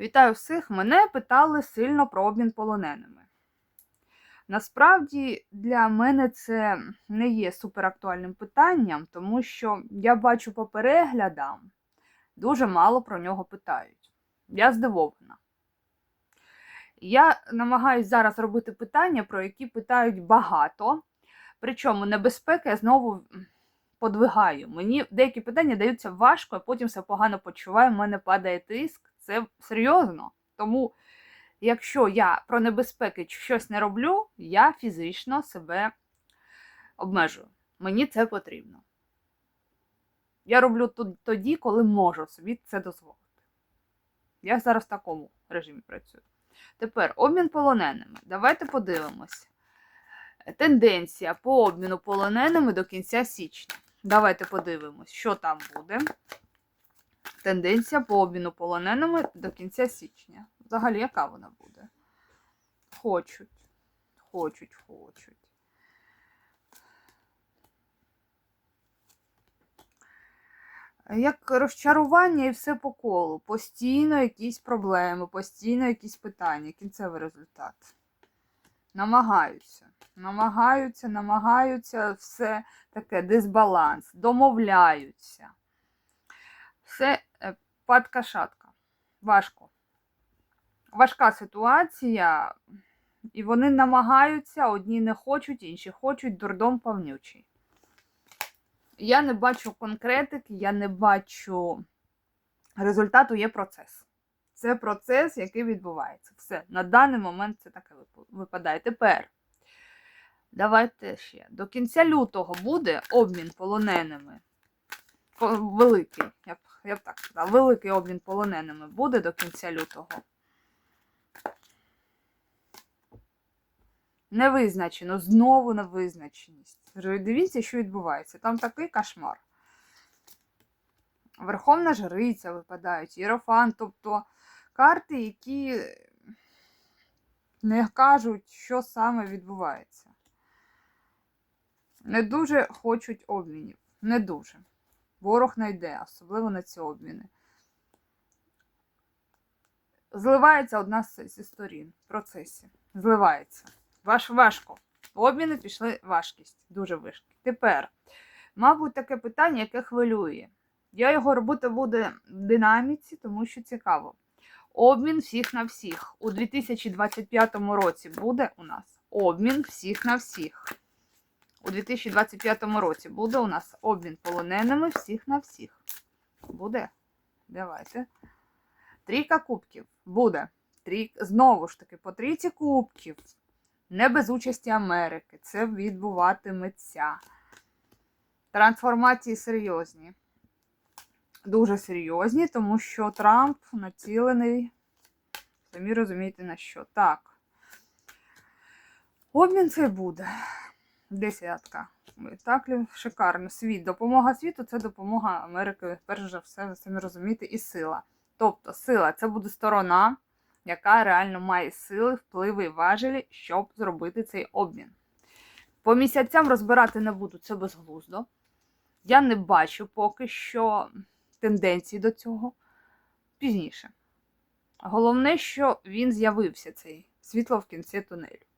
Вітаю всіх! Мене питали сильно про обмін полоненими. Насправді для мене це не є суперактуальним питанням, тому що я бачу по переглядам, дуже мало про нього питають. Я здивована. Я намагаюся зараз робити питання, про які питають багато. Причому небезпеки я знову подвигаю. Мені деякі питання даються важко, а потім все погано почуваю, в мене падає тиск. Це серйозно. Тому, якщо я про небезпеки щось не роблю, я фізично себе обмежую. Мені це потрібно. Я роблю тоді, коли можу собі це дозволити. Я зараз в такому режимі працюю. Тепер обмін полоненими. Давайте подивимось. Тенденція по обміну полоненими до кінця січня. Давайте подивимось, що там буде. Тенденція по обміну полоненими до кінця січня. Взагалі, яка вона буде? Хочуть. Хочуть, хочуть. Як розчарування і все по колу. Постійно якісь проблеми, постійно якісь питання. Кінцевий результат. Намагаються. Намагаються, намагаються все таке дисбаланс, домовляються. Все падка шатка. Важко. Важка ситуація, і вони намагаються, одні не хочуть, інші хочуть, дурдом повнючий. Я не бачу конкретики, я не бачу результату, є процес. Це процес, який відбувається. Все. На даний момент це таке випадає. Тепер. Давайте ще. До кінця лютого буде обмін полоненими. Великий, я б, я б так сказала, великий обмін полоненими буде до кінця лютого. Невизначено, знову невизначеність. Дивіться, що відбувається. Там такий кошмар. Верховна жриця випадають, Єрофан, тобто карти, які не кажуть, що саме відбувається. Не дуже хочуть обмінів. Не дуже. Ворог не йде, особливо на ці обміни. Зливається одна зі сторін в процесі. Зливається. Ваш важко. Обміни пішли важкість. Дуже важкі. Тепер, мабуть, таке питання, яке хвилює. Я його робити буду в динаміці, тому що цікаво. Обмін всіх на всіх. У 2025 році буде у нас обмін всіх на всіх. У 2025 році буде у нас обмін полоненими всіх на всіх. Буде? Давайте. Трійка кубків. Буде. Трій... Знову ж таки, по трійці кубків. Не без участі Америки. Це відбуватиметься. Трансформації серйозні. Дуже серйозні, тому що Трамп націлений. Самі розумієте, на що. Так. Обмін це буде. Десятка. Так, шикарно. Світ. Допомога світу це допомога Америки, перш за все, ви самі розумієте, і сила. Тобто, сила це буде сторона, яка реально має сили, впливи і важелі, щоб зробити цей обмін. По місяцям розбирати не буду, це безглуздо. Я не бачу поки що тенденції до цього пізніше. Головне, що він з'явився, цей світло в кінці тунелю.